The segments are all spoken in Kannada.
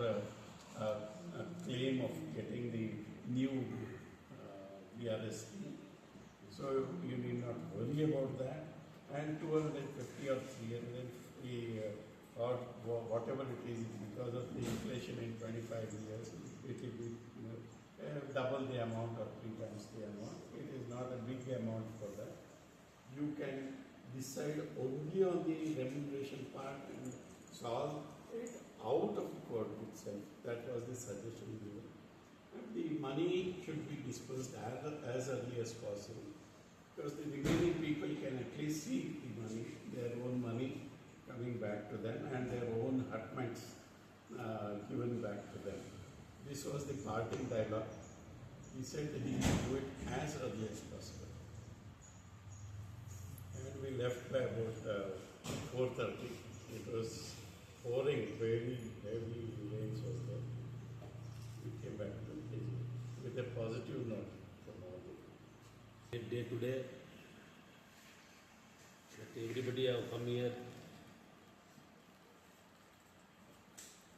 uh, uh, claim of getting the new uh, BRS scheme. So you need not worry about that. And 250 or 350 uh, or whatever it is, because of the inflation in 25 years, it will be you know, double the amount or three times the amount. It is not a big amount for that. You can decide only on the remuneration part and solve it out of the court itself. That was the suggestion given. And the money should be dispersed as, as early as possible. Because the remaining people can at least see the money, their own money coming back to them and their own hutments uh, given back to them. This was the parting dialogue. He said that he would do it as early as possible. And we left by about uh, four thirty. It was pouring, very heavy rains was there. We came back to with a positive note from all the day to day that everybody have come here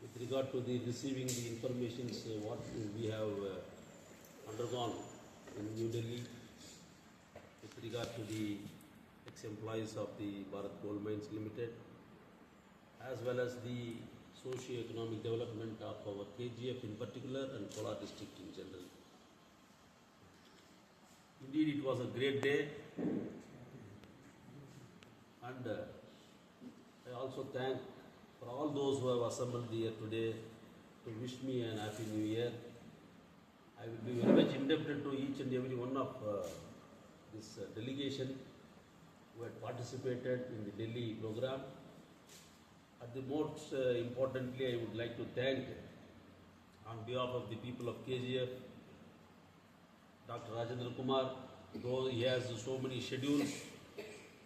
with regard to the receiving the information what we have uh, undergone in New Delhi with regard to the ex-employees of the Bharat Gold Mines Limited as well as the socio-economic development of our KGF in particular and Kolar district in general. Indeed, it was a great day. And uh, I also thank for all those who have assembled here today to wish me an happy new year. I will be very much indebted to each and every one of uh, this uh, delegation who had participated in the Delhi program. The most uh, importantly, I would like to thank on behalf of the people of KGF Dr. Rajendra Kumar, though he has so many schedules,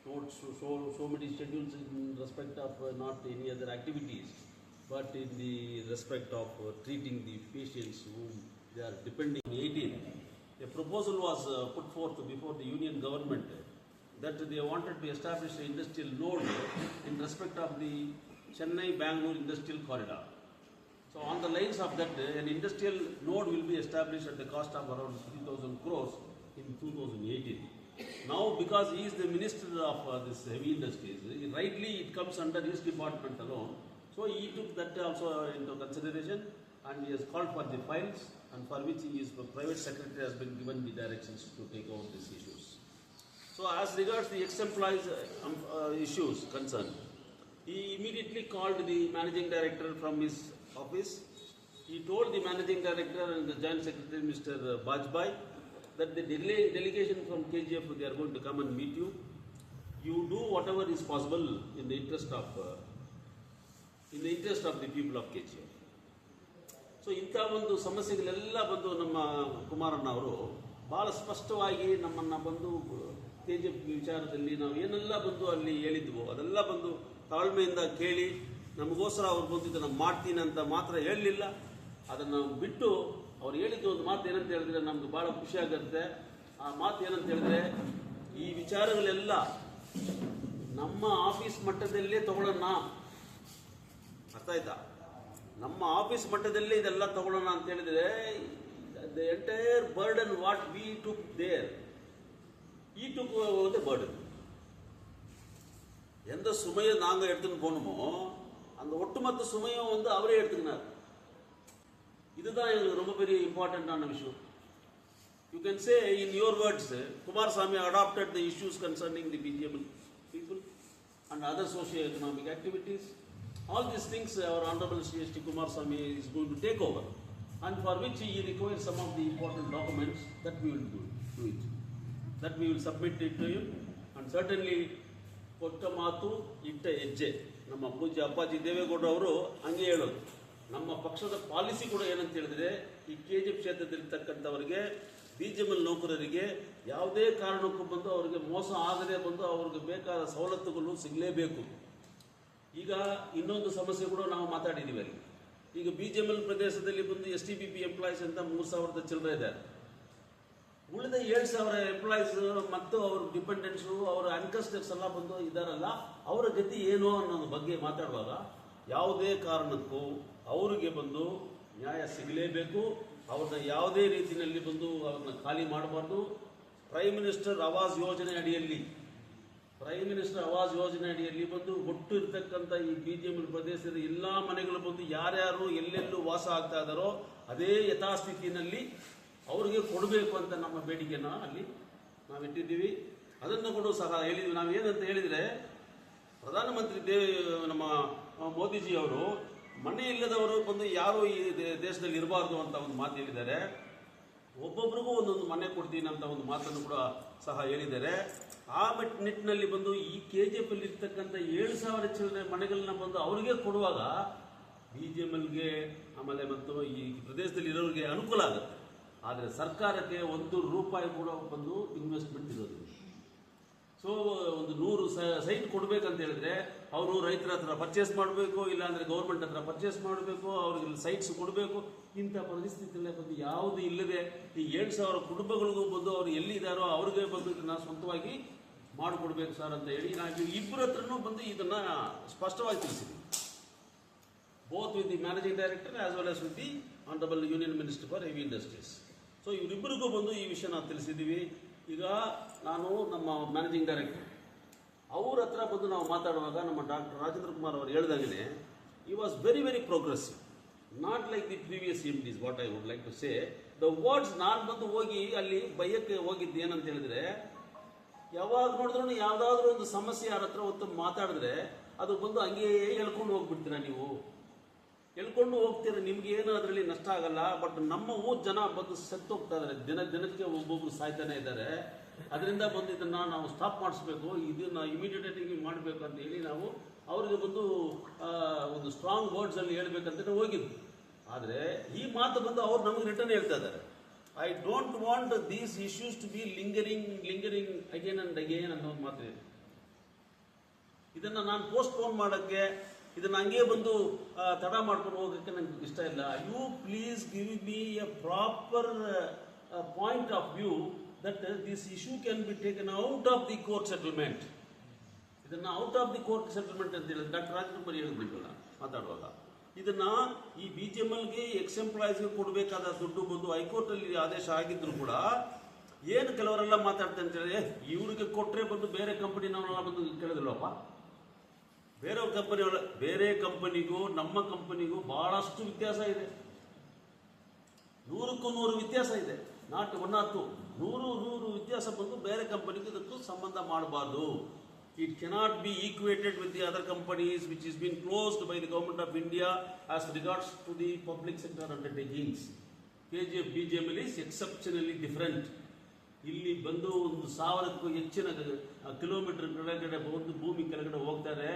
not so, so, so many schedules in respect of uh, not any other activities, but in the respect of uh, treating the patients whom they are depending on 18. A proposal was uh, put forth before the union government that they wanted to establish an industrial node in respect of the Chennai-Bangalore industrial corridor. So on the lines of that, an industrial node will be established at the cost of around 3,000 crores in 2018. Now, because he is the minister of uh, this heavy industries, rightly it comes under his department alone. So he took that also into consideration and he has called for the files and for which his private secretary has been given the directions to take over these issues. So as regards the ex-employees uh, um, uh, issues concerned, he immediately called the managing director from his office. He told the managing director and the joint secretary, Mr. Bajpai, that the dele- delegation from KGF, they are going to come and meet you. You do whatever is possible in the interest of, uh, in the interest of the people of KGF. So ಇಂಥ ಒಂದು ಸಮಸ್ಯೆಗಳೆಲ್ಲ ಬಂದು ನಮ್ಮ ಕುಮಾರಣ್ಣ ಅವರು ಭಾಳ ಸ್ಪಷ್ಟವಾಗಿ ನಮ್ಮನ್ನು ಬಂದು ಕೆ ಜಿ ಎಫ್ ವಿಚಾರದಲ್ಲಿ ನಾವು ಏನೆಲ್ಲ ಬಂದು ಅಲ್ಲಿ ಹೇಳಿದ್ವು ಅದೆಲ್ಲ ಬಂದು ತಾಳ್ಮೆಯಿಂದ ಕೇಳಿ, ನಮಗೋಸ್ಕರ ಅವ್ರು ಬಂದಿದ್ದು ನಾನು ಮಾಡ್ತೀನಿ ಅಂತ ಮಾತ್ರ ಹೇಳಲಿಲ್ಲ. ಅದನ್ನು ಬಿಟ್ಟು ಅವ್ರು ಹೇಳಿದ್ದು ಒಂದು ಮಾತು ಏನಂತ ಹೇಳಿದ್ರೆ ನಮ್ಗೆ ಭಾಳ ಖುಷಿ ಆಗುತ್ತೆ. ಆ ಮಾತು ಏನಂತ ಹೇಳಿದ್ರೆ, ಈ ವಿಚಾರಗಳೆಲ್ಲ ನಮ್ಮ ಆಫೀಸ್ ಮಟ್ಟದಲ್ಲೇ ತಗೊಳ್ಳೋಣ ಅರ್ಥ ಆಯ್ತಾ? ನಮ್ಮ ಆಫೀಸ್ ಮಟ್ಟದಲ್ಲೇ ಇದೆಲ್ಲ ತಗೊಳ್ಳೋಣ ಅಂತ ಹೇಳಿದ್ರೆ the entire burden what we took there ಈ ಟುಕ್ ಬರ್ಡನ್ எந்த சுமையை நாங்கள் எடுத்துன்னு போகணுமோ அந்த ஒட்டுமொத்த சுமையும் வந்து அவரே எடுத்துக்கினார். இதுதான் எங்களுக்கு ரொம்ப பெரிய இம்பார்ட்டண்ட்டான விஷயம். You can say in your words Kumaraswamy adapted the issues concerning the BJP people and other socio economic activities all these things our honourable Shri S D Kumaraswamy is going to take over and for which we require some of the important documents that we will do it that we will submit it to you and certainly ಕೊಟ್ಟ ಮಾತು, ಇಟ್ಟ ಹೆಜ್ಜೆ. ನಮ್ಮ ಪೂಜ್ಯ ಅಪ್ಪಾಜಿ ದೇವೇಗೌಡ ಅವರು ಹಂಗೆ ಹೇಳೋದು. ನಮ್ಮ ಪಕ್ಷದ ಪಾಲಿಸಿ ಕೂಡ ಏನಂತ ಹೇಳಿದ್ರೆ, ಈ ಕೆ ಜಿ ಕ್ಷೇತ್ರದಲ್ಲಿರ್ತಕ್ಕಂಥವರಿಗೆ, ಬಿ ಜೆ ನೌಕರರಿಗೆ ಯಾವುದೇ ಕಾರಣಕ್ಕೂ ಬಂದು ಅವರಿಗೆ ಮೋಸ ಆಗದೆ ಬಂದು ಅವ್ರಿಗೆ ಬೇಕಾದ ಸವಲತ್ತುಗಳು ಸಿಗಲೇಬೇಕು. ಈಗ ಇನ್ನೊಂದು ಸಮಸ್ಯೆ ಕೂಡ ನಾವು ಮಾತಾಡಿದ್ದೀವಿ ಅಲ್ಲಿ. ಈಗ ಬಿ ಜೆ ಪ್ರದೇಶದಲ್ಲಿ ಬಂದು S T B P employees ಅಂತ ಮೂರು ಸಾವಿರದ ಚಿಲ್ಲರೆ ಇದ್ದಾರೆ ಉಳಿದ ಏಳು ಸಾವಿರ ಎಂಪ್ಲಾಯೀಸ್ ಮತ್ತು ಅವ್ರ ಡಿಪೆಂಡೆಂಟ್ಸು ಅವರ ಅನ್ಕಸ್ಟರ್ಸ್ ಎಲ್ಲ ಬಂದು ಇದ್ದಾರಲ್ಲ, ಅವರ ಗತಿ ಏನು ಅನ್ನೋದ್ರ ಬಗ್ಗೆ ಮಾತಾಡುವಾಗ ಯಾವುದೇ ಕಾರಣಕ್ಕೂ ಅವರಿಗೆ ಬಂದು ನ್ಯಾಯ ಸಿಗಲೇಬೇಕು. ಅವ್ರನ್ನ ಯಾವುದೇ ರೀತಿಯಲ್ಲಿ ಬಂದು ಅವ್ರನ್ನ ಖಾಲಿ ಮಾಡಬಾರ್ದು. ಪ್ರೈಮ್ ಮಿನಿಸ್ಟರ್ ಆವಾಸ್ ಯೋಜನೆ ಅಡಿಯಲ್ಲಿ ಪ್ರೈಮ್ ಮಿನಿಸ್ಟರ್ ಆವಾಸ್ ಯೋಜನೆ ಅಡಿಯಲ್ಲಿ ಬಂದು ಒಟ್ಟು ಇರತಕ್ಕಂಥ ಈ ಬಿ ಜೆ ಎಂ ಪ್ರದೇಶದ ಎಲ್ಲ ಮನೆಗಳು ಬಂದು ಯಾರ್ಯಾರು ಎಲ್ಲೆಲ್ಲೂ ವಾಸ ಆಗ್ತಾ ಇದ್ದಾರೋ, ಅದೇ ಯಥಾಸ್ಥಿತಿನಲ್ಲಿ ಅವ್ರಿಗೆ ಕೊಡಬೇಕು ಅಂತ ನಮ್ಮ ಬೇಡಿಕೆನ ಅಲ್ಲಿ ನಾವು ಇಟ್ಟಿದ್ದೀವಿ. ಅದನ್ನು ಕೂಡ ಸಹ ಹೇಳಿದ್ವಿ. ನಾವು ಏನಂತ ಹೇಳಿದರೆ ಪ್ರಧಾನಮಂತ್ರಿ ದೇ ನಮ್ಮ ಆ, ಮೋದಿಜಿ ಅವರು ಮನೆ ಇಲ್ಲದವರು ಬಂದು ಯಾರು ಈ ದೇಶದಲ್ಲಿ ಇರಬಾರ್ದು ಅಂತ ಒಂದು ಮಾತು ಹೇಳಿದ್ದಾರೆ. ಒಬ್ಬೊಬ್ರಿಗೂ ಒಂದೊಂದು ಮನೆ ಕೊಡ್ತೀನಿ ಅಂತ ಒಂದು ಮಾತನ್ನು ಕೂಡ ಸಹ ಹೇಳಿದ್ದಾರೆ. ಆ ನಿಟ್ಟಿನಲ್ಲಿ ಬಂದು ಈ ಕೆ ಜಿ ಎಫ್ ಅಲ್ಲಿ ಇರ್ತಕ್ಕಂಥ ಏಳು ಸಾವಿರ ಚಿಲ್ಲರೆ ಮನೆಗಳನ್ನ ಬಂದು ಅವರಿಗೆ ಕೊಡುವಾಗ ಬಿ ಜೆ ಎಂ ಎಲ್ಗೆ ಆಮೇಲೆ ಮತ್ತು ಈ ಪ್ರದೇಶದಲ್ಲಿ ಇರೋರಿಗೆ ಅನುಕೂಲ ಆಗುತ್ತೆ. ಆದರೆ ಸರ್ಕಾರಕ್ಕೆ ಒಂದು ರೂಪಾಯಿ ಕೂಡ ಬಂದು ಇನ್ವೆಸ್ಟ್ಮೆಂಟ್ ಇರೋದಿಲ್ಲ. ಸೊ ಒಂದು ನೂರು ಸೈಟ್ ಕೊಡಬೇಕಂತ ಹೇಳಿದ್ರೆ ಅವರು ರೈತರ ಹತ್ರ ಪರ್ಚೇಸ್ ಮಾಡಬೇಕು, ಇಲ್ಲಾಂದರೆ ಗೌರ್ಮೆಂಟ್ ಹತ್ರ ಪರ್ಚೇಸ್ ಮಾಡಬೇಕು, ಅವ್ರಿಗೆ ಸೈಟ್ಸ್ ಕೊಡಬೇಕು, ಇಂಥ ಪರಿಸ್ಥಿತಿಯಲ್ಲೇ ಬಂದು ಯಾವುದು ಇಲ್ಲದೆ ಈ ಏಳು ಸಾವಿರ ಕುಟುಂಬಗಳಿಗೂ ಬಂದು ಅವ್ರು ಎಲ್ಲಿದ್ದಾರೋ ಅವ್ರಿಗೆ ಬಂದು ಇದನ್ನು ಸ್ವಂತವಾಗಿ ಮಾಡಿಕೊಡ್ಬೇಕು ಸರ್ ಅಂತ ಹೇಳಿ ನಾವು ಇಬ್ಬರ ಹತ್ರನೂ ಬಂದು ಇದನ್ನು ಸ್ಪಷ್ಟವಾಗಿ ತಿಳಿಸಿದ್ವಿ. Both with the managing director as well as with the honourable union minister for heavy industries so ಇವರಿಬ್ಬರಿಗೂ ಬಂದು ಈ ವಿಷಯ ನಾವು ತಿಳಿಸಿದ್ದೀವಿ. ಈಗ ನಾನು ನಮ್ಮ ಮ್ಯಾನೇಜಿಂಗ್ ಡೈರೆಕ್ಟರ್ ಅವ್ರ ಹತ್ರ ಬಂದು ನಾವು ಮಾತಾಡುವಾಗ ನಮ್ಮ ಡಾಕ್ಟರ್ ರಾಜೇಂದ್ರ ಕುಮಾರ್ ಅವರು ಹೇಳ್ದಾಗಲೇ he was very very progressive not like the previous M D's what I would like to say the words ನಾನು ಬಂದು ಹೋಗಿ ಅಲ್ಲಿ ಬಯ್ಯಕ್ಕೆ ಹೋಗಿದ್ದು ಏನಂತ ಹೇಳಿದ್ರೆ, ಯಾವಾಗ ನೋಡಿದ್ರು ಯಾವುದಾದ್ರೂ ಒಂದು ಸಮಸ್ಯೆ ಯಾರ ಹತ್ರ ಒತ್ತು ಮಾತಾಡಿದ್ರೆ ಅದು ಬಂದು ಹಂಗೆ ಹೇಳ್ಕೊಂಡು ಹೋಗ್ಬಿಡ್ತೀರಾ ನೀವು? ಎಳ್ಕೊಂಡು ಹೋಗ್ತೀರ, ನಿಮ್ಗೆ ಏನು ಅದರಲ್ಲಿ ನಷ್ಟ ಆಗಲ್ಲ ಬಟ್ ನಮ್ಮ ಊರ್ ಜನ ಬಂದು ಸತ್ತು ಹೋಗ್ತಾ ಇದಾರೆ. ದಿನ ದಿನಕ್ಕೆ ಒಬ್ಬೊಬ್ರು ಸಾಯ್ತಾನೆ ಇದ್ದಾರೆ ಅದರಿಂದ ಬಂದು ಇದನ್ನ ನಾವು ಸ್ಟಾಪ್ ಮಾಡಿಸ್ಬೇಕು, ಇದನ್ನ ಇಮಿಡಿಯೇಟ್ ಆಗಿ ಮಾಡಬೇಕು ಅಂತ ಹೇಳಿ ನಾವು ಅವರಿಗೆ ಬಂದು ಒಂದು ಸ್ಟ್ರಾಂಗ್ ವರ್ಡ್ಸ್ ಅಲ್ಲಿ ಹೇಳ್ಬೇಕಂತ ಹೋಗಿದ್ವಿ. ಆದರೆ ಈ ಮಾತು ಬಂದು ಅವ್ರು ನಮಗೆ ರಿಟರ್ನ್ ಹೇಳ್ತಾ ಇದ್ದಾರೆ I don't want these issues to be lingering lingering again and again ಅನ್ನೋ ಒಂದು ಮಾತು ಇದೆ. ಇದನ್ನ ನಾನು ಪೋಸ್ಟ್ಪೋನ್ ಮಾಡೋಕ್ಕೆ ಇದನ್ನ ಹಂಗೆ ಬಂದು ತಡ ಮಾಡ್ಕೊಂಡು ಹೋಗೋಕ್ಕೆ ನನಗೆ ಇಷ್ಟ ಇಲ್ಲ. You please give me a proper point of view that this issue can be taken out of the court settlement ಇದನ್ನ out of the court settlement ಅಂತ ಹೇಳಿದ್ರೆ ಡಾಕ್ಟರ್ ರಾಜಕುಮಾರ್ ಹೇಳಿದ್ನಿಲ್ಲ ಮಾತಾಡುವಾಗ. ಇದನ್ನ ಈ ಬಿ ಜಿ ಎಂ ಎಲ್ಗೆ ಎಕ್ಸ್ ಎಂಪ್ಲಾಯೀಸ್ಗೆ ಕೊಡಬೇಕಾದ ದುಡ್ಡು ಬಂದು ಹೈಕೋರ್ಟ್ ಅಲ್ಲಿ ಆದೇಶ ಆಗಿದ್ರು ಕೂಡ, ಏನು ಕೆಲವರೆಲ್ಲ ಮಾತಾಡ್ತಾರೆ ಅಂತ ಹೇಳಿದ್ರೆ ಇವ್ರಿಗೆ ಕೊಟ್ಟರೆ ಬಂದು ಬೇರೆ ಕಂಪನಿನವರೆಲ್ಲ ಬಂದು ಕೇಳಿದಿಲ್ಲಪ್ಪ ಬೇರೆ ಕಂಪನಿ ಬೇರೆ ಕಂಪನಿಗೂ ನಮ್ಮ ಕಂಪನಿಗೂ ಬಹಳಷ್ಟು ವ್ಯತ್ಯಾಸ ಇದೆ. ನೂರಕ್ಕೂ ನೂರು ವ್ಯತ್ಯಾಸ ಇದೆ. Not one or two. ನೂರು ನೂರು ವ್ಯತ್ಯಾಸ ಬಂದು ಬೇರೆ ಕಂಪನಿಗೂ ಇದಕ್ಕೂ ಸಂಬಂಧ ಮಾಡಬಾರ್ದು. It cannot be equated with the other companies which is been closed by the government of India as regards to the public sector undertakings K G F B G M is exceptionally different ಇಲ್ಲಿ ಬಂದು ಒಂದು ಸಾವಿರಕ್ಕೂ ಹೆಚ್ಚಿನ ಕಿಲೋಮೀಟರ್ ಕೆಳಗಡೆ ಒಂದು ಭೂಮಿ ಕೆಳಗಡೆ ಹೋಗ್ತಾರೆ.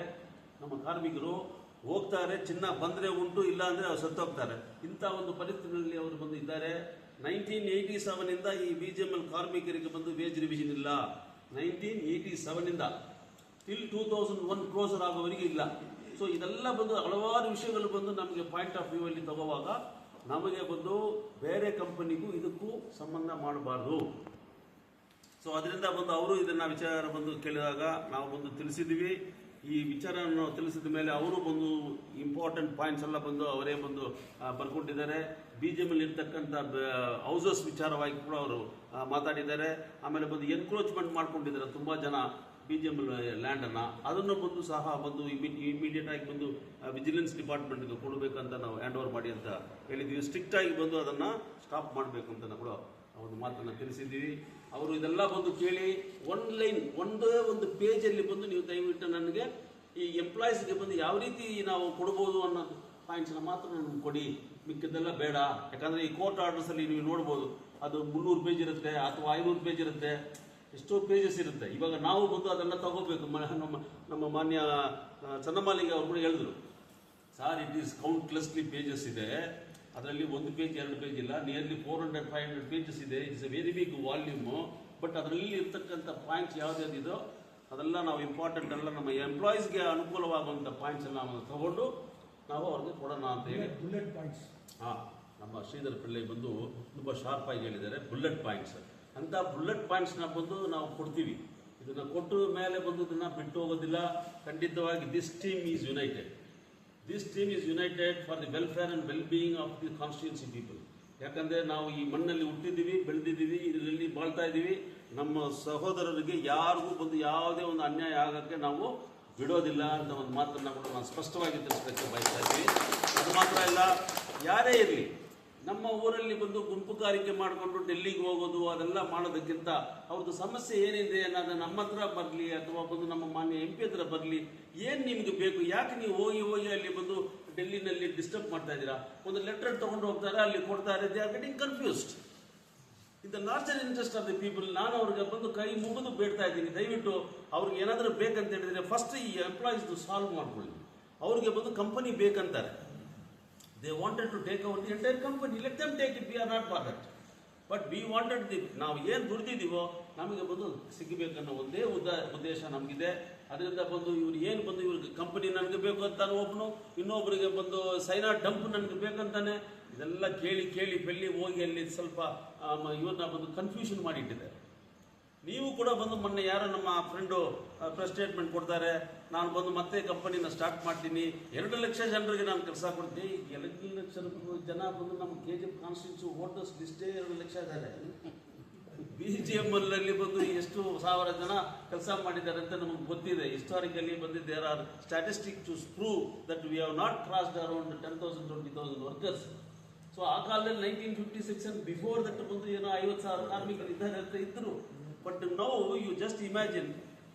ನಮ್ಮ ಕಾರ್ಮಿಕರು ಹೋಗ್ತಾರೆ, ಚಿನ್ನ ಬಂದರೆ ಉಂಟು, ಇಲ್ಲ ಅಂದ್ರೆ ಅವ್ರು ಸತ್ತೋಗ್ತಾರೆ. ಇಂಥ ಒಂದು ಪರಿಸ್ಥಿತಿಯಲ್ಲಿ ಅವರು ಬಂದು ಇದ್ದಾರೆ. ನೈನ್ಟೀನ್ ಏಯ್ಟಿ ಸೆವೆನಿಂದ ಈ ಬಿ ಜಿ ಎಂ ಎಲ್ ಕಾರ್ಮಿಕರಿಗೆ ಬಂದು ವೇಜ್ ರಿವಿಷನ್ ಇಲ್ಲ. Nineteen eighty ಸೆವೆನಿಂದ till two thousand one closure ಆಗೋವರೆಗೆ ಇಲ್ಲ. ಸೊ ಇದೆಲ್ಲ ಬಂದು ಹಲವಾರು ವಿಷಯಗಳು ಬಂದು ನಮಗೆ ಪಾಯಿಂಟ್ ಆಫ್ ವ್ಯೂ ಅಲ್ಲಿ ತಗೋವಾಗ ನಮಗೆ ಬಂದು ಬೇರೆ ಕಂಪನಿಗೂ ಇದಕ್ಕೂ ಸಂಬಂಧ ಮಾಡಬಾರ್ದು. ಸೊ ಅದರಿಂದ ಬಂದು ಅವರು ಇದನ್ನು ವಿಚಾರ ಬಂದು ಕೇಳಿದಾಗ ನಾವು ಬಂದು ತಿಳಿಸಿದ್ದೀವಿ. ಈ ವಿಚಾರವನ್ನು ತಿಳಿಸಿದ ಮೇಲೆ ಅವರು ಬಂದು ಇಂಪಾರ್ಟೆಂಟ್ ಪಾಯಿಂಟ್ಸ್ ಎಲ್ಲ ಬಂದು ಅವರೇ ಬಂದು ಬರ್ಕೊಂಡಿದ್ದಾರೆ ಬಿ ಜೆ ಅಲ್ಲಿ ಇರ್ತಕ್ಕಂಥ ಹೌಸಸ್ ವಿಚಾರವಾಗಿ ಕೂಡ ಅವರು ಮಾತಾಡಿದ್ದಾರೆ. ಆಮೇಲೆ ಬಂದು ಎನ್ಕ್ರೋಚ್ಮೆಂಟ್ ಮಾಡ್ಕೊಂಡಿದ್ದಾರೆ ತುಂಬ ಜನ ಬಿ ಜೆ ಎಂ ಲ್ಯಾಂಡನ್ನು ಅದನ್ನು ಬಂದು ಸಹ ಬಂದು ಇಮಿಡಿಯೇಟ್ ಆಗಿ ಬಂದು ವಿಜಿಲೆನ್ಸ್ ಡಿಪಾರ್ಟ್ಮೆಂಟ್ಗೆ ಕೊಡಬೇಕಂತ ನಾವು ಹ್ಯಾಂಡ್ ಓವರ್ ಮಾಡಿ ಅಂತ ಹೇಳಿದ್ದೀವಿ. ಸ್ಟ್ರಿಕ್ಟಾಗಿ ಬಂದು ಅದನ್ನು ಸ್ಟಾಪ್ ಮಾಡಬೇಕು ಅಂತ ಕೂಡ ಒಂದು ಮಾತನ್ನು ತಿಳಿಸಿದ್ದೀವಿ. ಅವರು ಇದೆಲ್ಲ ಬಂದು ಕೇಳಿ ಒನ್ ಲೈನ್ ಒಂದೇ ಒಂದು ಪೇಜಲ್ಲಿ ಬಂದು ನೀವು ದಯವಿಟ್ಟು ನನಗೆ ಈ ಎಂಪ್ಲಾಯೀಸ್ಗೆ ಬಂದು ಯಾವ ರೀತಿ ನಾವು ಕೊಡ್ಬೋದು ಅನ್ನೋ ಪಾಯಿಂಟ್ಸ್ನ ಮಾತ್ರ ನನಗೆ ಕೊಡಿ. ಮಿಕ್ಕಿದ್ದೆಲ್ಲ ಬೇಡ. ಯಾಕಂದರೆ ಈ ಕೋರ್ಟ್ ಆರ್ಡರ್ಸಲ್ಲಿ ನೀವು ನೋಡ್ಬೋದು, ಅದು ಮುನ್ನೂರು ಪೇಜ್ ಇರುತ್ತೆ ಅಥವಾ ಐನೂರು ಪೇಜ್ ಇರುತ್ತೆ. ಎಷ್ಟೋ ಪೇಜಸ್ ಇರುತ್ತೆ. ಇವಾಗ ನಾವು ಬಂದು ಅದನ್ನು ತಗೋಬೇಕು. ನಮ್ಮ ನಮ್ಮ ಮಾನ್ಯ ಚನ್ನಮಾಲಿಗೆ ಅವರು ಕೂಡ ಹೇಳಿದ್ರು. Sir it is countlessly pages ಇದೆ. ಅದರಲ್ಲಿ ಒಂದು ಪೇಜ್ ಎರಡು ಪೇಜ್ ಇಲ್ಲ. Nearly four hundred five hundred pages ಇದೆ. It's a very big volume but ಅದರಲ್ಲಿ ಇರ್ತಕ್ಕಂಥ ಪಾಯಿಂಟ್ಸ್ ಯಾವ್ದಾದಿದೋ ಅದೆಲ್ಲ ನಾವು ಇಂಪಾರ್ಟೆಂಟ್ ಎಲ್ಲ ನಮ್ಮ ಎಂಪ್ಲಾಯೀಸ್ಗೆ ಅನುಕೂಲವಾಗುವಂಥ ಪಾಯಿಂಟ್ಸ್ ಎಲ್ಲ ನಾವು ತಗೊಂಡು ನಾವು ಅವ್ರಿಗೆ ಕೊಡೋಣ ಅಂತ ಹೇಳಿ. ಬುಲೆಟ್ ಪಾಯಿಂಟ್ಸ್ ಹಾಂ ನಮ್ಮ ಶ್ರೀಧರ್ ಪಿಳ್ಳೆ ಬಂದು ತುಂಬ ಶಾರ್ಪ್ ಆಗಿ ಹೇಳಿದ್ದಾರೆ. ಬುಲೆಟ್ ಪಾಯಿಂಟ್ಸ್ ಅಂತ ಬುಲೆಟ್ ಪಾಯಿಂಟ್ಸ್ನ ಬಂದು ನಾವು ಕೊಡ್ತೀವಿ. ಇದನ್ನು ಕೊಟ್ಟು ಮೇಲೆ ಬಂದು ಇದನ್ನು ಬಿಟ್ಟು ಹೋಗೋದಿಲ್ಲ. ಖಂಡಿತವಾಗಿ this team is united this team is united for the welfare and well being of the constituency people ಯಾಕಂದರೆ ನಾವು ಈ ಮಣ್ಣಲ್ಲಿ ಹುಟ್ಟಿದ್ದೀವಿ, ಬೆಳೆದಿದ್ದೀವಿ, ಇದರಲ್ಲಿ ಬಾಳ್ತಾ ಇದ್ದೀವಿ. ನಮ್ಮ ಸಹೋದರರಿಗೆ ಯಾರಿಗೂ ಬಂದು ಯಾವುದೇ ಒಂದು ಅನ್ಯಾಯ ಆಗೋಕ್ಕೆ ನಾವು ಬಿಡೋದಿಲ್ಲ ಅಂತ ಒಂದು ಮಾತನ್ನು ಕೂಡ ನಾನು ಸ್ಪಷ್ಟವಾಗಿ ತಿಳಿಸ್ಬೇಕು ಬಯಸ್ತಾ ಇದ್ದೀವಿ ಅದು ಮಾತ್ರ ಇಲ್ಲ ಯಾರೇ ಇರಲಿ ನಮ್ಮ ಊರಲ್ಲಿ ಬಂದು ಗುಂಪುಗಾರಿಕೆ ಮಾಡಿಕೊಂಡು ಡೆಲ್ಲಿಗೆ ಹೋಗೋದು, ಅದೆಲ್ಲ ಮಾಡೋದಕ್ಕಿಂತ ಅವ್ರದ್ದು ಸಮಸ್ಯೆ ಏನಿದೆ ಅನ್ನೋದು ನಮ್ಮ ಹತ್ರ ಬರಲಿ ಅಥವಾ ಬಂದು ನಮ್ಮ ಮಾನ್ಯ ಎಂ ಪಿ ಹತ್ರ ಬರಲಿ, ಏನು ನಿಮಗೆ ಬೇಕು? ಯಾಕೆ ನೀವು ಹೋಗಿ ಹೋಗಿ ಅಲ್ಲಿ ಬಂದು ಡೆಲ್ಲಿನಲ್ಲಿ ಡಿಸ್ಟರ್ಬ್ ಮಾಡ್ತಾ ಇದ್ದೀರಾ? ಒಂದು ಲೆಟರ್ ತೊಗೊಂಡು ಹೋಗ್ತಾರೆ, ಅಲ್ಲಿ ಕೊಡ್ತಾರೆ they are getting confused in the larger interest of the people ನಾನು ಅವ್ರಿಗೆ ಬಂದು ಕೈ ಮುಗಿದು ಬೇಡ್ತಾ ಇದ್ದೀನಿ. ದಯವಿಟ್ಟು ಅವ್ರಿಗೆ ಏನಾದರೂ ಬೇಕಂತ ಹೇಳಿದರೆ ಫಸ್ಟ್ ಈ ಎಂಪ್ಲಾಯೀಸ್ದು ಸಾಲ್ವ್ ಮಾಡ್ಕೊಳ್ಳಿ. ಅವ್ರಿಗೆ ಬಂದು company ಬೇಕಂತಾರೆ. They wanted to take over the entire company let them take it we are not bother but we wanted the ನಾವು ಏನು ದುಡ್ದಿದ್ದೀವೋ ನಮಗೆ ಬಂದು ಸಿಗಬೇಕನ್ನೋ ಒಂದೇ ಉದ್ದ ಉದ್ದೇಶ ನಮಗಿದೆ. ಅದರಿಂದ ಬಂದು ಇವ್ರು ಏನು ಬಂದು ಇವ್ರಿಗೆ ಕಂಪನಿ ನನಗೆ ಬೇಕು ಅಂತಾನೆ ಒಬ್ಬನು ಇನ್ನೊಬ್ಬರಿಗೆ ಬಂದು ಸೈನಾ ಡಂಪ್ ನನಗೆ ಬೇಕಂತಾನೆ. ಇದೆಲ್ಲ ಕೇಳಿ ಕೇಳಿ ಬೆಳ್ಳಿ ಹೋಗಿ ಅಲ್ಲಿ ಸ್ವಲ್ಪ ಇವ್ರನ್ನ ಬಂದು ಕನ್ಫ್ಯೂಷನ್ ಮಾಡಿಟ್ಟಿದ್ದಾರೆ. ನೀವು ಕೂಡ ಬಂದು ಮೊನ್ನೆ ಯಾರೋ ನಮ್ಮ ಫ್ರೆಂಡು ಪ್ರೆಸ್ ಸ್ಟೇಟ್ಮೆಂಟ್ ಕೊಡ್ತಾರೆ. ನಾನು ಬಂದು ಮತ್ತೆ ಕಂಪನಿನ ಸ್ಟಾರ್ಟ್ ಮಾಡ್ತೀನಿ. ಎರಡು ಲಕ್ಷ ಜನರಿಗೆ ನಾನು ಕೆಲಸ ಕೊಡ್ತೀನಿ. ಎರಡು ಲಕ್ಷ ಜನ ಬಂದು ನಮ್ಮ K G F constituency voters ಲಿಸ್ಟೇ ಎರಡು ಲಕ್ಷ ಇದ್ದಾರೆ. ಬಿ ಜಿ ಎಂ ಅಲ್ಲಿ ಬಂದು ಎಷ್ಟು ಸಾವಿರ ಜನ ಕೆಲಸ ಮಾಡಿದ್ದಾರೆ ಅಂತ ನಮಗೆ ಗೊತ್ತಿದೆ. ಹಿಸ್ಟಾರಿಕಲಿ ಬಂದು there are statistic to prove that we have not crossed around ten thousand twenty thousand workers so ಆ ಕಾಲದಲ್ಲಿ nineteen fifty six and before that ಬಂದು ಏನೋ ಐವತ್ತು ಸಾವಿರ ಕಾರ್ಮಿಕರು ಇದ್ದಾರೆ ಅಂತ ಇದ್ದರು but now you just imagine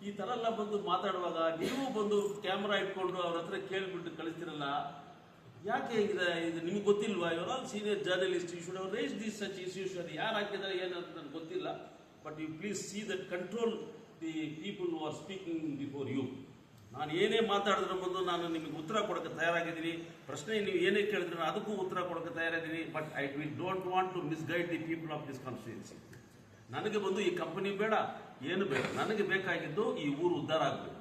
ಈ ಥರ ಎಲ್ಲ ಬಂದು ಮಾತಾಡುವಾಗ ನೀವು ಬಂದು ಕ್ಯಾಮ್ರಾ ಇಟ್ಕೊಂಡು ಅವ್ರ ಹತ್ರ ಕೇಳಿಬಿಟ್ಟು ಕಳಿಸ್ತಿರಲ್ಲ, ಯಾಕೆ ಇದೆ ಇದು ನಿಮ್ಗೆ ಗೊತ್ತಿಲ್ವಾ? ಇವರ್ all senior journalist you should raise this such issues ಅದು ಯಾರು ಹಾಕಿದ್ದಾರೆ ಏನಂತ ನನಗೆ ಗೊತ್ತಿಲ್ಲ. But you please see that control the people are speaking before you ನಾನು ಏನೇ ಮಾತಾಡಿದ್ರೆ ಬಂದು ನಾನು ನಿಮಗೆ ಉತ್ತರ ಕೊಡೋಕ್ಕೆ ತಯಾರಾಗಿದ್ದೀನಿ. ಪ್ರಶ್ನೆ ನೀವು ಏನೇ ಕೇಳಿದ್ರೆ ಅದಕ್ಕೂ ಉತ್ತರ ಕೊಡೋಕ್ಕೆ ತಯಾರಾಗಿದ್ದೀನಿ. But I we don't want to misguide the people of this constituency ನನಗೆ ಬಂದು ಈ ಕಂಪನಿ ಬೇಡ. ಏನು ಬೇಡ. ನನಗೆ ಬೇಕಾಗಿದ್ದು ಈ ಊರು ಉದ್ಧಾರ ಆಗಬೇಕು.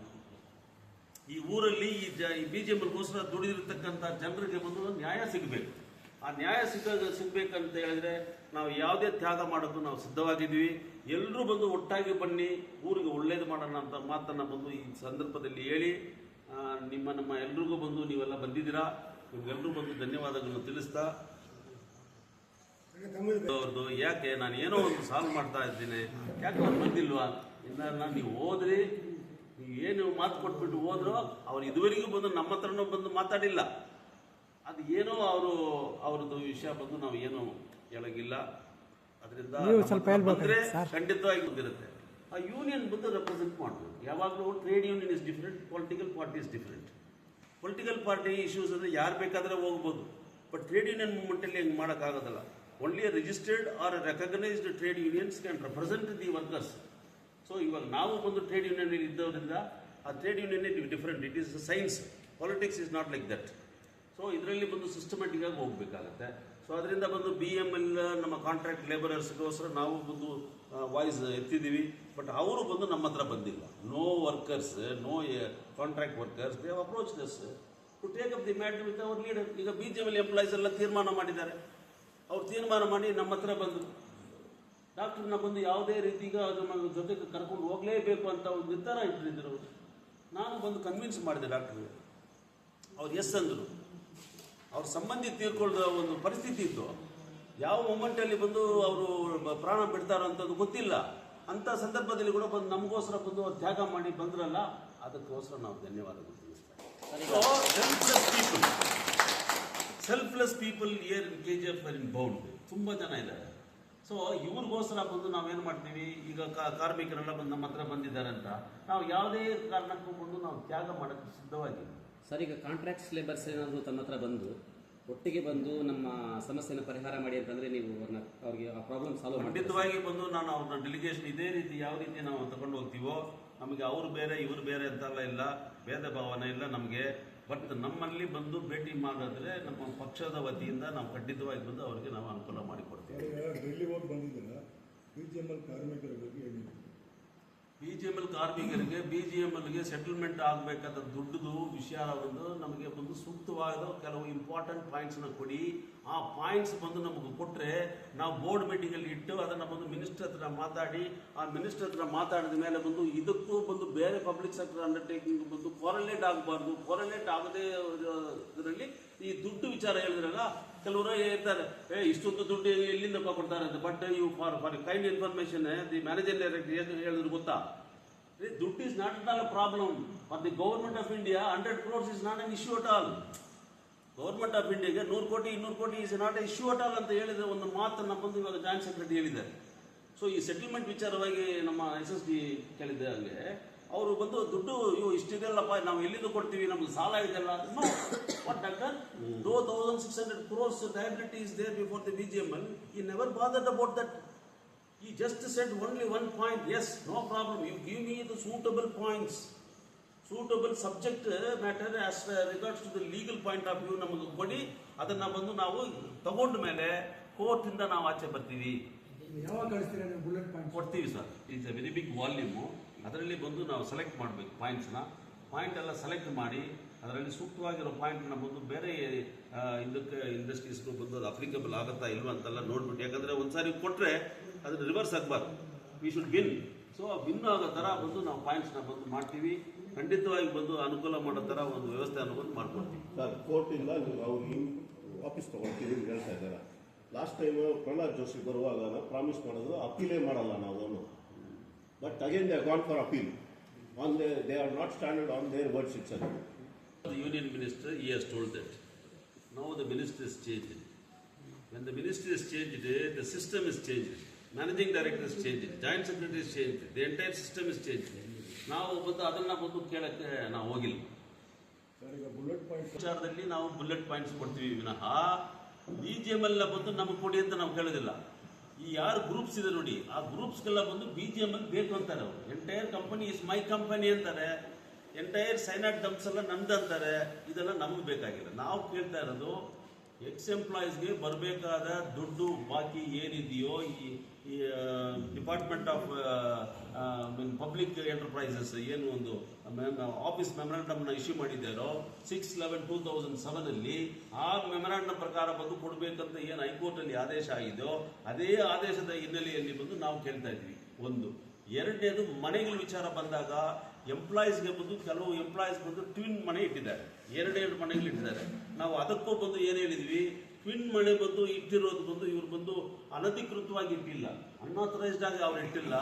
ಈ ಊರಲ್ಲಿ ಈ ಜ, ಈ ಬಿ ಜೆ ಪಿಗೋಸ್ಕರ ದುಡಿದಿರ್ತಕ್ಕಂಥ ಜನರಿಗೆ ಬಂದು ನ್ಯಾಯ ಸಿಗಬೇಕು. ಆ ನ್ಯಾಯ ಸಿಗ, ಸಿಗಬೇಕಂತ ಹೇಳಿದ್ರೆ ನಾವು ಯಾವುದೇ ತ್ಯಾಗ ಮಾಡೋಕ್ಕೂ ನಾವು ಸಿದ್ಧವಾಗಿದ್ದೀವಿ. ಎಲ್ಲರೂ ಬಂದು ಒಟ್ಟಾಗಿ ಬನ್ನಿ, ಊರಿಗೆ ಒಳ್ಳೇದು ಮಾಡೋಣ ಅಂತ ಮಾತನ್ನು ಬಂದು ಈ ಸಂದರ್ಭದಲ್ಲಿ ಹೇಳಿ ನಿಮ್ಮ, ನಮ್ಮ ಎಲ್ರಿಗೂ ಬಂದು ನೀವೆಲ್ಲ ಬಂದಿದ್ದೀರಾ? ನಿಮ್ಗೆಲ್ಲರೂ ಬಂದು ಧನ್ಯವಾದಗಳನ್ನು ತಿಳಿಸ್ತಾ ಅವ್ರದ್ದು ಯಾಕೆ ನಾನು ಏನೋ ಒಂದು ಸಾಲ್ವ್ ಮಾಡ್ತಾ ಇದ್ದೀನಿ? ಯಾಕೆ ಅವ್ರು ಬಂದಿಲ್ವಾ? ಇಲ್ಲ ನೀವು ಹೋದ್ರಿ ನೀವು ಏನು ಮಾತು ಕೊಟ್ಬಿಟ್ಟು ಹೋದ್ರು ಅವ್ರು ಇದುವರೆಗೂ ಬಂದು ನಮ್ಮ ಹತ್ರನೂ ಬಂದು ಮಾತಾಡಿಲ್ಲ. ಅದು ಏನೋ ಅವರು ಅವ್ರದ್ದು ವಿಷಯ ಬಂದು ನಾವು ಏನು ಹೇಳಂಗಿಲ್ಲ ಅದರಿಂದ ಬಂದ್ರೆ. ಖಂಡಿತವಾಗಿ ಬಂದಿರುತ್ತೆ ಆ ಯೂನಿಯನ್ ಬಂದು ರೆಪ್ರೆಸೆಂಟ್ ಮಾಡಬೇಕು ಯಾವಾಗಲೂ trade union is different political party is different political party issues ಅಂದರೆ ಯಾರು ಬೇಕಾದರೆ ಹೋಗ್ಬೋದು. ಬಟ್ ಟ್ರೇಡ್ ಯೂನಿಯನ್ ಮೂವ್ಮೆಂಟಲ್ಲಿ ಹೆಂಗೆ ಮಾಡೋಕ್ಕಾಗೋದಲ್ಲ. Only registered or recognised trade unions can represent the workers so ಇವಾಗ ನಾವು ಬಂದು ಟ್ರೇಡ್ ಯೂನಿಯನ್ ಇದ್ದವರಿಂದ, ಆ trade union different it is science politics is not like that so ಇದರಲ್ಲಿ ಬಂದು ಸಿಸ್ಟಮೆಟಿಕ್ ಆಗಿ ಹೋಗ್ಬೇಕಾಗತ್ತೆ. ಸೊ ಅದರಿಂದ ಬಂದು ಬಿ ಎಂ ಎಲ್ ನಮ್ಮ ಕಾಂಟ್ರಾಕ್ಟ್ ಲೇಬರರ್ಸ್ಗೋಸ್ಕರ ನಾವು ಬಂದು ವಾಯ್ಸ್ ಎತ್ತಿದ್ದೀವಿ. ಬಟ್ ಅವರು ಬಂದು ನಮ್ಮ ಹತ್ರ ಬಂದಿಲ್ಲ. No workers no contract workers they approach thus to take up the matter with our leader ಈಗ ಬಿ ಜೆ ಎಲ್ ಎಂಪ್ಲಾಯೀಸ್ ಎಲ್ಲ ತೀರ್ಮಾನ ಮಾಡಿದ್ದಾರೆ. ಅವ್ರು ತೀರ್ಮಾನ ಮಾಡಿ ನಮ್ಮ ಹತ್ರ ಬಂದು ಡಾಕ್ಟರ್ನ ಬಂದು ಯಾವುದೇ ರೀತಿಗ ನಮ್ಮ ಜೊತೆಗೆ ಕರ್ಕೊಂಡು ಹೋಗಲೇಬೇಕು ಅಂತ ಒಂದು ನಿರ್ಧಾರ ಇಟ್ಟಿದ್ರು. ನಾನು ಬಂದು ಕನ್ವಿನ್ಸ್ ಮಾಡಿದೆ ಡಾಕ್ಟ್ರಿಗೆ ಅವ್ರು ಎಸ್ ಅಂದರು. ಅವ್ರ ಸಂಬಂಧಿ ತೀರ್ಕೊಳ್ಳೋ ಒಂದು ಪರಿಸ್ಥಿತಿ ಇತ್ತು. ಯಾವ ಮೊಮೆಂಟಲ್ಲಿ ಬಂದು ಅವರು ಪ್ರಾಣ ಬಿಡ್ತಾರೋ ಅಂತದ್ದು ಗೊತ್ತಿಲ್ಲ. ಅಂಥ ಸಂದರ್ಭದಲ್ಲಿ ಕೂಡ ಬಂದು ನಮಗೋಸ್ಕರ ಬಂದು ಅವ್ರು ತ್ಯಾಗ ಮಾಡಿ ಬಂದ್ರಲ್ಲ, ಅದಕ್ಕೋಸ್ಕರ ನಾವು ಧನ್ಯವಾದಗಳು ತಿಳಿಸ್ತಾರೆ people selfless people year in K G F in bound ತುಂಬ ಜನ ಇದ್ದಾರೆ. ಸೊ ಇವ್ರಿಗೋಸ್ಕರ ಬಂದು ನಾವೇನು ಮಾಡ್ತೀವಿ? ಈಗ ಕಾ- ಕಾರ್ಮಿಕರೆಲ್ಲ ಬಂದು ನಮ್ಮ ಹತ್ರ ಬಂದಿದ್ದಾರೆ ಅಂತ. ನಾವು ಯಾವುದೇ ಕಾರಣಕ್ಕೂ ಬಂದು ನಾವು ತ್ಯಾಗ ಮಾಡೋಕ್ಕೆ ಸಿದ್ಧವಾಗಿ ಸರ್ ಈಗ ಕಾಂಟ್ರಾಕ್ಟ್ಸ್ ಲೇಬರ್ಸ್ ಏನಾದರೂ ತಮ್ಮ ಹತ್ರ ಬಂದು ಒಟ್ಟಿಗೆ ಬಂದು ನಮ್ಮ ಸಮಸ್ಯೆನ ಪರಿಹಾರ ಮಾಡಿ ಅಂತಂದ್ರೆ ನೀವು ಅವ್ರನ್ನ ಅವ್ರಿಗೆ ಆ ಪ್ರಾಬ್ಲಮ್ ಸಾಲ್ವ್ ಮಾಡಿ ಖಂಡಿತವಾಗಿ ಬಂದು ನಾನು ಅವ್ರನ್ನ ಡೆಲಿಗೇಷನ್ ಇದೇ ರೀತಿ ಯಾವ ರೀತಿ ನಾವು ತಗೊಂಡು ಹೋಗ್ತೀವೋ ನಮಗೆ ಅವ್ರು ಬೇರೆ ಇವರು ಬೇರೆ ಅಂತೆಲ್ಲ ಇಲ್ಲ. ಭೇದ ಭಾವನೆ ಇಲ್ಲ ನಮಗೆ. ಬಟ್ ನಮ್ಮಲ್ಲಿ ಬಂದು ಭೇಟಿ ಮಾಡಿದ್ರೆ ನಮ್ಮ ಪಕ್ಷದ ವತಿಯಿಂದ ನಾವು ಖಂಡಿತವಾಗಿ ಬಂದು ಅವರಿಗೆ ನಾವು ಅನುಕೂಲ ಮಾಡಿಕೊಡ್ತೀವಿ ಈಗ ಡೆಲ್ಲಿ ಹೋಗಿ ಬಿ ಜಿ ಎಂ ಎಲ್ ಕಾರ್ಮಿಕರ ಬಗ್ಗೆ ಹೇಳಿದ್ರು ಬಿ ಜಿ ಎಂ ಎಲ್ ಕಾರ್ಮಿಕರಿಗೆ ಬಿ ಜಿ ಎಂ ಎಲ್ಗೆ ಸೆಟಲ್ಮೆಂಟ್ ಆಗಬೇಕಾದ ದುಡ್ಡುದು ವಿಷಯ ಒಂದು ನಮಗೆ ಒಂದು ಸೂಕ್ತವಾದ ಕೆಲವು ಇಂಪಾರ್ಟೆಂಟ್ ಪಾಯಿಂಟ್ಸ್ನ ಕೊಡಿ. ಆ ಪಾಯಿಂಟ್ಸ್ ಬಂದು ನಮಗೆ ಕೊಟ್ಟರೆ ನಾವು ಬೋರ್ಡ್ ಮೀಟಿಂಗಲ್ಲಿ ಇಟ್ಟು ಅದನ್ನು ಬಂದು ಮಿನಿಸ್ಟರ್ ಹತ್ರ ಮಾತಾಡಿ ಆ ಮಿನಿಸ್ಟರ್ ಹತ್ರ ಮಾತಾಡಿದ ಮೇಲೆ ಬಂದು ಇದಕ್ಕೂ ಬಂದು ಬೇರೆ ಪಬ್ಲಿಕ್ ಸೆಕ್ಟರ್ ಅಂಡರ್ಟೇಕಿಂಗ್ ಬಂದು ಕೊರಲೇಟ್ ಆಗಬಾರ್ದು ಕೊರಲೇಟ್ ಆಗದೇ ಇದರಲ್ಲಿ ಈ ದುಡ್ಡು ವಿಚಾರ ಹೇಳಿದ್ರಲ್ಲ ಕೆಲವರು ಹೇಳ್ತಾರೆ ಏ ಇಷ್ಟೊಂದು ದುಡ್ಡು ಎಲ್ಲಿಂದ ಕೊಡ್ತಾರೆ ಅಂತ but you for for kind information the manager director ಏನು ಹೇಳಿದ್ರು ಗೊತ್ತಾ is not at all a problem. For the government of India, 100 crores is not an issue at all. Government of ಇಂಡಿಯಾಗೆ ನೂರು ಕೋಟಿ ಇನ್ನೂರು crore is not issue at all ಅಂತ ಹೇಳಿದ ಒಂದು ಮಾತನ್ನು ಬಂದು ಇವಾಗ ಜಾಯಿಂಟ್ ಸೆಕ್ರೆಟರಿ ಹೇಳಿದ್ದಾರೆ. ಸೊ ಈ ಸೆಟಲ್ಮೆಂಟ್ ವಿಚಾರವಾಗಿ ನಮ್ಮ ಎಸ್ ಎಸ್ ಡಿ ಕೇಳಿದ್ದೆ ಹಂಗೆ ಅವರು ಬಂದು ದುಡ್ಡು ಇವು ಇಷ್ಟಿದೆಲ್ಲಪ್ಪ ನಾವು ಎಲ್ಲಿಂದ ಕೊಡ್ತೀವಿ ನಮ್ಗೆ ಸಾಲ ಇದೆಲ್ಲ no what doctor two thousand six hundred crores liability is there before the B G M L he never bothered about that he just set only one point yes no problem you give me the suitable points. Suitable subject matter as regards to the legal point of view ನಮಗೆ ಕೊಡಿ ಅದನ್ನ ಬಂದು ನಾವು ತಗೊಂಡ ಮೇಲೆ ಕೋರ್ಟಿಂದ ನಾವು ಆಚೆ ಬರ್ತೀವಿ. ಕೊಡ್ತೀವಿ sir. It's a very big volume ಅದರಲ್ಲಿ ಬಂದು ನಾವು ಸೆಲೆಕ್ಟ್ ಮಾಡಬೇಕು ಪಾಯಿಂಟ್ಸ್ನ ಪಾಯಿಂಟ್ ಎಲ್ಲ ಸೆಲೆಕ್ಟ್ ಮಾಡಿ ಅದರಲ್ಲಿ ಸೂಕ್ತವಾಗಿರೋ ಪಾಯಿಂಟ್ನ ಬಂದು ಬೇರೆ ಇದಕ್ಕೆ ಇಂಡಸ್ಟ್ರೀಸ್ಗೂ ಬಂದು ಅದು ಅಪ್ಲಿಕಬಲ್ ಆಗುತ್ತಾ ಇಲ್ವಾ ಅಂತೆಲ್ಲ ನೋಡ್ಬಿಟ್ಟು. ಯಾಕಂದರೆ ಒಂದ್ಸಾರಿ ಕೊಟ್ಟರೆ ಅದನ್ನ ರಿವರ್ಸ್ ಆಗಬಾರ್ದು. We should win so win ಆಗೋ ಥರ ಬಂದು ನಾವು ಪಾಯಿಂಟ್ಸ್ನ ಬಂದು ಮಾಡ್ತೀವಿ. ಖಂಡಿತವಾಗಿ ಬಂದು ಅನುಕೂಲ ಮಾಡೋ ಥರ ಒಂದು ವ್ಯವಸ್ಥೆ ಅನ್ನೋದು ಮಾಡ್ಕೊಡ್ತೀವಿ. ಸರ್ ಕೋರ್ಟಿಂದ ಇಲ್ಲ ಅವ್ರು ವಾಪಸ್ ತೊಗೊಳ್ತೀವಿ ಅಂತ ಹೇಳ್ತಾ ಇದ್ದಾರೆ. ಲಾಸ್ಟ್ ಟೈಮ್ ಪ್ರಹ್ಲಾದ್ ಜೋಶಿ ಬರುವಾಗ ಪ್ರಾಮಿಸ್ ಮಾಡೋದು ಅಪೀಲೇ ಮಾಡಲ್ಲ ನಾವು but again they gone for appeal on they they are not standard on their words it's union minister E S has that now the minister is change when the minister is change the system is is changed. Directors change joint subsidiary change the entire system is change. ನಾವು ಬಂದು ಅದನ್ನ ಬಂದು ಕೇಳಕ್ಕೆ ನಾವು ಹೋಗಿಲ್ಲ. ಬುಲೆಟ್ ಪಾಯಿಂಟ್ ವಿಚಾರದಲ್ಲಿ ನಾವು ಬುಲೆಟ್ ಪಾಯಿಂಟ್ಸ್ ಕೊಡ್ತೀವಿ ವಿನಃ ಬಿ ಜಿ ಎಂ ಎಲ್ಲ ಬಂದು ನಮಗೆ ಕೊಡಿ ಅಂತ ನಾವು ಕೇಳೋದಿಲ್ಲ. ಈ ಯಾರು ಗ್ರೂಪ್ಸ್ ಇದೆ ನೋಡಿ, ಆ ಗ್ರೂಪ್ಸ್ಗೆಲ್ಲ ಬಂದು ಬಿ ಜಿ ಎಂ ಎಲ್ ಬೇಕು ಅಂತಾರೆ ಅವರು. Entire company is my company ಅಂತಾರೆ. ಎಂಟೈರ್ ಸೈನಾಟ್ ಡಂಪ್ಸ್ ಎಲ್ಲ ನಮ್ದು ಅಂತಾರೆ. ಇದೆಲ್ಲ ನಮ್ಗೆ ಬೇಕಾಗಿಲ್ಲ. ನಾವು ಕೇಳ್ತಾ ಇರೋದು ಎಕ್ಸ್ ಎಂಪ್ಲಾಯೀಸ್ಗೆ ಬರಬೇಕಾದ ದುಡ್ಡು ಬಾಕಿ ಏನಿದೆಯೋ ಈ ಈ ಡಿಪಾರ್ಟ್ಮೆಂಟ್ ಆಫ್ ಪಬ್ಲಿಕ್ ಎಂಟರ್ಪ್ರೈಸಸ್ ಏನು ಒಂದು ಆಫೀಸ್ ಮೆಮೊರಾಂಡಮ್ನ ಇಶ್ಯೂ ಮಾಡಿದ್ದಾರೋ ಸಿಕ್ಸ್ ಲೆವೆನ್ ಟೂ ತೌಸಂಡ್ ಸೆವೆನಲ್ಲಿ ಆ ಮೆಮೊರಾಂಡಮ್ ಪ್ರಕಾರ ಬಂದು ಕೊಡಬೇಕಂತ ಏನು ಹೈಕೋರ್ಟಲ್ಲಿ ಆದೇಶ ಆಗಿದೆಯೋ, ಅದೇ ಆದೇಶದ ಹಿನ್ನೆಲೆಯಲ್ಲಿ ಬಂದು ನಾವು ಕೇಳ್ತಾ ಇದ್ವಿ. ಒಂದು. ಎರಡನೇದು, ಮನೆಗಳ ವಿಚಾರ ಬಂದಾಗ ಎಂಪ್ಲಾಯೀಸ್ಗೆ ಬಂದು ಕೆಲವು ಎಂಪ್ಲಾಯೀಸ್ ಬಂದು ಟ್ವಿನ್ ಮನೆ ಇಟ್ಟಿದ್ದಾರೆ. ಎರಡೆರಡು ಮನೆಗಳು ಇಟ್ಟಿದ್ದಾರೆ ನಾವು ಅದಕ್ಕೂ ಬಂದು ಏನು ಹೇಳಿದ್ವಿ? ಟ್ವಿನ್ ಮಳೆ ಬಂದು ಇಟ್ಟಿರೋದು ಬಂದು, ಇವ್ರು ಬಂದು ಅನಧಿಕೃತವಾಗಿ ಇಟ್ಟಿಲ್ಲ. ಅನ್ಆಥರೈಸ್ಡ್ ಆಗಿ ಅವ್ರು ಇಟ್ಟಿಲ್ಲ.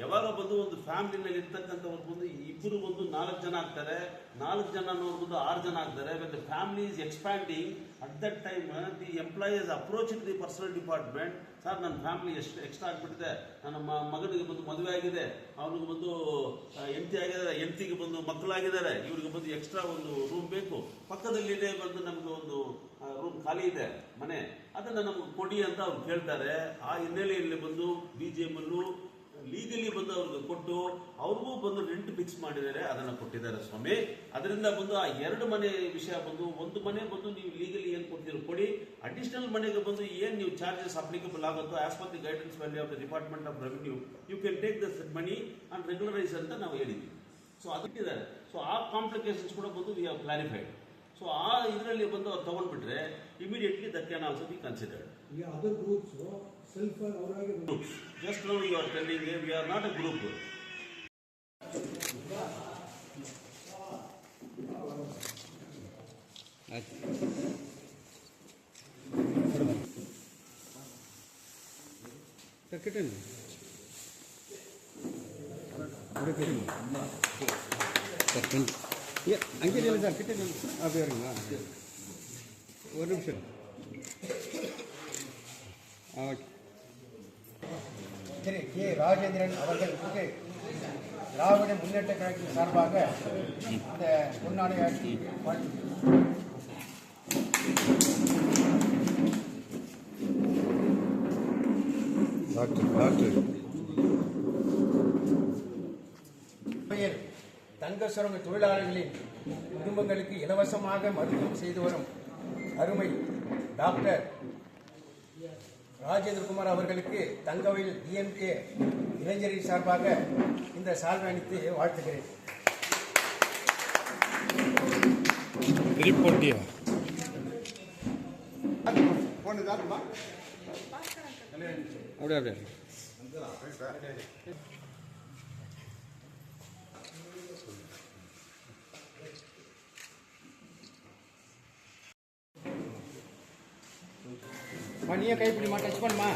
ಯಾವಾಗ ಬಂದು ಒಂದು ಫ್ಯಾಮಿಲಿನಲ್ಲಿ ಇರ್ತಕ್ಕಂಥವ್ರು ಬಂದು ಇಬ್ಬರು ಬಂದು ನಾಲ್ಕು ಜನ ಆಗ್ತಾರೆ. ನಾಲ್ಕು ಜನ ಅನ್ನೋರು ಬಂದು ಆರು ಜನ ಆಗ್ತಾರೆ. When the family is expanding at that time the employees approach the personal department sir ನನ್ನ ಫ್ಯಾಮಿಲಿ ಎಷ್ಟು ಎಕ್ಸ್ಟ್ರಾ ಆಗಿಬಿಟ್ಟಿದೆ. ನನ್ನ ಮಗನಿಗೆ ಬಂದು ಮದುವೆ ಆಗಿದೆ. ಅವನಿಗೆ ಬಂದು ಎಂಟಿ ಆಗಿದ್ದಾರೆ ಎಂಟಿಗೆ ಬಂದು ಮಕ್ಕಳಾಗಿದ್ದಾರೆ. ಇವ್ರಿಗೆ ಬಂದು ಎಕ್ಸ್ಟ್ರಾ ಒಂದು ರೂಮ್ ಬೇಕು. ಪಕ್ಕದಲ್ಲಿದೆ ಬಂದು ನಮಗೆ ಒಂದು ರೂಮ್ ಖಾಲಿ ಇದೆ, ಮನೆ. ಅದನ್ನ ನಮಗೆ ಕೊಡಿ ಅಂತ ಅವ್ರು ಕೇಳ್ತಾರೆ. ಆ ಹಿನ್ನೆಲೆಯಲ್ಲಿ ಬಂದು ಬಿ ಜೆ ಎಂ ಲೀಗಲಿ ಬಂದು ಅವ್ರಿಗೆ ಕೊಟ್ಟು ಅವ್ರಿಗೂ ಬಂದು ರೆಂಟ್ ಫಿಕ್ಸ್ ಮಾಡಿದ್ದಾರೆ, ಅದನ್ನ ಕೊಟ್ಟಿದ್ದಾರೆ ಸ್ವಾಮಿ. ಅದರಿಂದ ಬಂದು ಆ ಎರಡು ಮನೆ ವಿಷಯ ಬಂದು, ಒಂದು ಮನೆ ಬಂದು ನೀವು ಲೀಗಲಿ ಏನು ಕೊಡ್ತೀರೋ ಕೊಡಿ. ಅಡಿಷನಲ್ ಮನೆಗೆ ಬಂದು ಏನು ನೀವು ಚಾರ್ಜಸ್ ಅಪ್ಲಿಕಬಲ್ ಆಗುತ್ತೋ as per the guidance value of the department of revenue you can take the money and regularise ಅಂತ ನಾವು ಹೇಳಿದ್ವಿ. ಸೊ ಅದಕ್ಕಿದ್ದಾರೆ ಸೊ ಆ ಕಾಂಪ್ಲಿಕೇಶನ್ಸ್ ಕೂಡ ಬಂದು ವಿ ಹ್ಯಾವ್ ಕ್ಲಾರಿಫೈಡ್ ಸೊ ಆ ಇದರಲ್ಲಿ ಬಂದು ಅವ್ರು ತಗೊಂಡ್ಬಿಟ್ರೆ immediately that can also be considered ಈಗ ಅದರ್ ಗ್ರೂಪ್ಸ್ ಸೆಲ್ಫ್ ಅವರಾಗಿ groups. Just now you are telling me we are not a group. அங்கே சார் கிட்ட அப்படியே வருங்களா ஒரு நிமிஷம். ஆ ஓகே. திரு கே. ராஜேந்திரன் அவர்களுக்கு திராவிட முன்னேற்ற கழகத்தின் சார்பாக இந்த பொன்னாடை ஆட்சி டாக்டர் டாக்டர். தங்க சுரங்க தொழிலாளர்களின் குடும்பங்களுக்கு இலவசமாக மருத்துவம் செய்து வரும் அருமை டாக்டர் ராஜேந்திரகுமார் அவர்களுக்கு தங்கவையில் டிஎம்கே இளைஞரின் சார்பாக இந்த சால்வை அளித்து வாழ்த்துகிறேன். அப்படியே அப்படியே. நீயே கைப்பிடிமா டச் பண்ணுமா